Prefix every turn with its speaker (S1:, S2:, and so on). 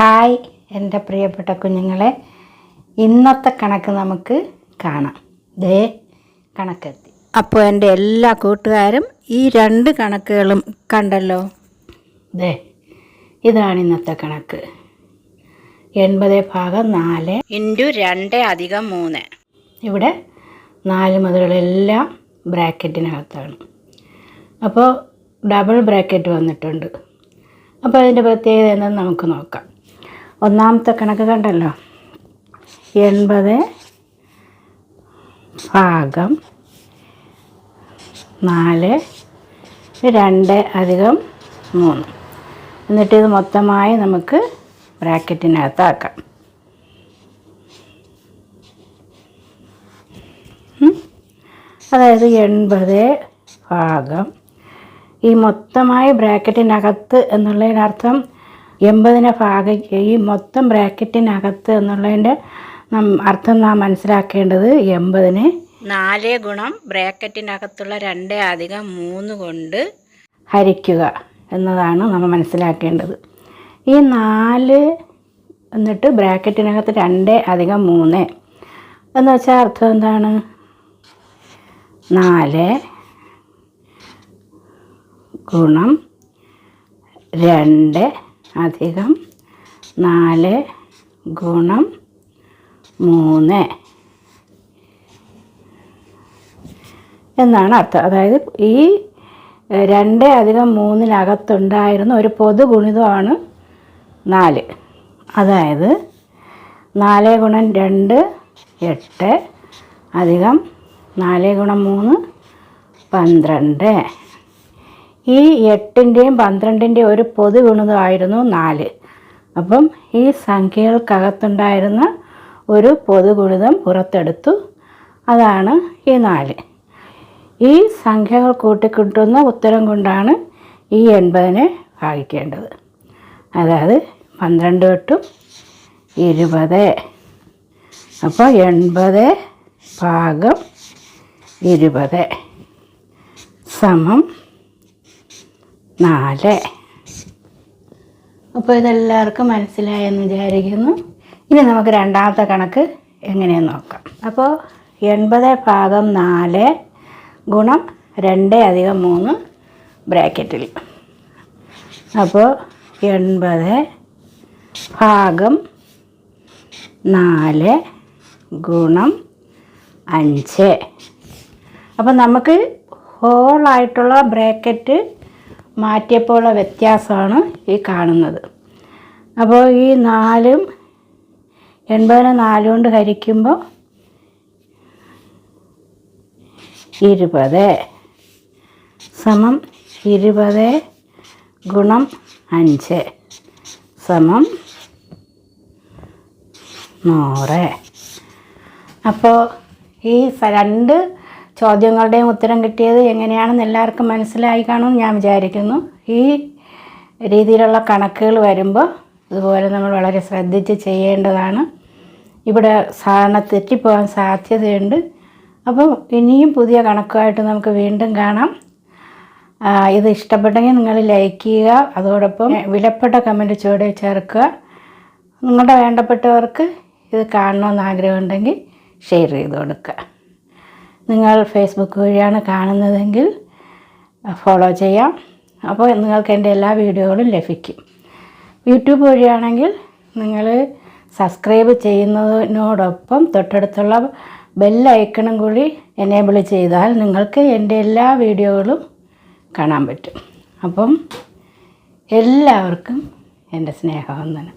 S1: Hi എന്റെ പ്രിയപ്പെട്ട കുഞ്ഞുങ്ങളെ. ഇന്നത്തെ കണക്ക് നമുക്ക് കാണാം. ദേ കണക്കെത്തി. അപ്പോൾ എന്റെ എല്ലാ കൂട്ടുകാരും ഈ രണ്ട് കണക്കുകളും കണ്ടല്ലോ? ദേ ഇതാണ് ഇന്നത്തെ കണക്ക്. എൺപത് ഭാഗം നാല്. ഇന്റു രണ്ട് അധികം മൂന്ന്. ഇവിടെ നാല് മുതലുകളെല്ലാം ബ്രാക്കറ്റിനകത്താണ്. അപ്പോൾ ഡബിൾ ബ്രാക്കറ്റ് വന്നിട്ടുണ്ട്. അപ്പോൾ അതിന്റെ പ്രത്യേകത എന്താണെന്ന് നമുക്ക് നോക്കാം. ഒന്നാമത്തെ കണക്ക് കണ്ടല്ലോ. എൺപത് ഭാഗം നാല് രണ്ട് അധികം മൂന്ന്. എന്നിട്ട് ഇത് മൊത്തമായി നമുക്ക് ബ്രാക്കറ്റിനകത്താക്കാം. അതായത് എൺപത് ഭാഗം ഈ മൊത്തമായി ബ്രാക്കറ്റിനകത്ത് എന്നുള്ളതിനർത്ഥം എൺപതിനെ ഭാഗം ഈ മൊത്തം ബ്രാക്കറ്റിനകത്ത് എന്നുള്ളതിന്റെ അർത്ഥം നാം മനസ്സിലാക്കേണ്ടത് എൺപതിനെ നാല് ഗുണം ബ്രാക്കറ്റിനകത്തുള്ള രണ്ട് അധികം മൂന്ന് കൊണ്ട് ഹരിക്കുക എന്നതാണ് നമ്മൾ മനസ്സിലാക്കേണ്ടത്. ഈ നാല് എന്നിട്ട് ബ്രാക്കറ്റിനകത്ത് രണ്ട് അധികം മൂന്ന് എന്ന് വെച്ചാൽ അർത്ഥം എന്താണ്? നാല് ഗുണം രണ്ട് അധികം നാല് ഗുണം മൂന്ന്. എന്നാണ് അർത്ഥം. അതായത് ഈ രണ്ട് അധികം മൂന്നിനകത്തുണ്ടായിരുന്ന ഒരു പൊതു ഗുണിതമാണ് നാല്. അതായത് നാല് ഗുണം രണ്ട് എട്ട് അധികം നാല് ഗുണം മൂന്ന് പന്ത്രണ്ട്. ഈ എട്ടിന്റെയും പന്ത്രണ്ടിന്റെയും ഒരു പൊതു ഗുണിതമായിരുന്നു നാല്. അപ്പം ഈ സംഖ്യകൾക്കകത്തുണ്ടായിരുന്ന ഒരു പൊതു ഗുണിതം പുറത്തെടുത്തു. അതാണ് ഈ നാല്. ഈ സംഖ്യകൾ കൂട്ടിക്കിട്ടുന്ന ഉത്തരം കൊണ്ടാണ് ഈ എൺപതിനെ ഭാഗിക്കേണ്ടത്. അതായത് പന്ത്രണ്ട് തൊട്ടും ഇരുപത്. അപ്പോൾ എൺപത് ഭാഗം ഇരുപത് സമം നാല്. അപ്പോൾ ഇതെല്ലാവർക്കും മനസ്സിലായെന്ന് വിചാരിക്കുന്നു. ഇനി നമുക്ക് രണ്ടാമത്തെ കണക്ക് എങ്ങനെയെന്ന് നോക്കാം. അപ്പോൾ എൺപത് ഭാഗം നാല് ഗുണം രണ്ട് അധികം മൂന്ന് ബ്രാക്കറ്റിൽ. അപ്പോൾ എൺപത് ഭാഗം നാല് ഗുണം അഞ്ച്. അപ്പം നമുക്ക് ഹോളായിട്ടുള്ള ബ്രാക്കറ്റ് മാറ്റിയപ്പോഴുള്ള വ്യത്യാസമാണ് ഈ കാണുന്നത്. അപ്പോൾ ഈ നാലും എൺപതിനെ നാല് കൊണ്ട് ഹരിക്കുമ്പോൾ ഇരുപത് സമം ഇരുപത് ഗുണം അഞ്ച് സമം നൂറ്. അപ്പോൾ ഈ രണ്ട് ചോദ്യങ്ങളുടെയും ഉത്തരം കിട്ടിയത് എങ്ങനെയാണെന്ന് എല്ലാവർക്കും മനസ്സിലായി കാണുമെന്ന് ഞാൻ വിചാരിക്കുന്നു. ഈ രീതിയിലുള്ള കണക്കുകൾ വരുമ്പോൾ ഇതുപോലെ നമ്മൾ വളരെ ശ്രദ്ധിച്ച് ചെയ്യേണ്ടതാണ്. ഇവിടെ സാധാരണ തെറ്റിപ്പോകാൻ സാധ്യതയുണ്ട്. അപ്പോൾ ഇനിയും പുതിയ കണക്കുമായിട്ട് നമുക്ക് വീണ്ടും കാണാം. ഇത് ഇഷ്ടപ്പെട്ടെങ്കിൽ നിങ്ങൾ ലൈക്ക് ചെയ്യുക അതോടൊപ്പം വിലപ്പെട്ട കമന്റ് ചുവടെ ചേർക്കുക. നിങ്ങളുടെ വേണ്ടപ്പെട്ടവർക്ക് ഇത് കാണണമെന്ന് ആഗ്രഹമുണ്ടെങ്കിൽ ഷെയർ ചെയ്ത് കൊടുക്കുക. നിങ്ങൾ ഫേസ്ബുക്ക് വഴിയാണ് കാണുന്നതെങ്കിൽ ഫോളോ ചെയ്യാം. അപ്പോൾ നിങ്ങൾക്ക് എന്റെ എല്ലാ വീഡിയോകളും ലഭിക്കും. യൂട്യൂബ് വഴിയാണെങ്കിൽ നിങ്ങൾ സബ്സ്ക്രൈബ് ചെയ്യുന്നതിനോടൊപ്പം തൊട്ടടുത്തുള്ള ബെല്ലൈക്കണും കൂടി എനേബിൾ ചെയ്താൽ നിങ്ങൾക്ക് എന്റെ എല്ലാ വീഡിയോകളും കാണാൻ പറ്റും. അപ്പം എല്ലാവർക്കും എന്റെ സ്നേഹവന്ദനം.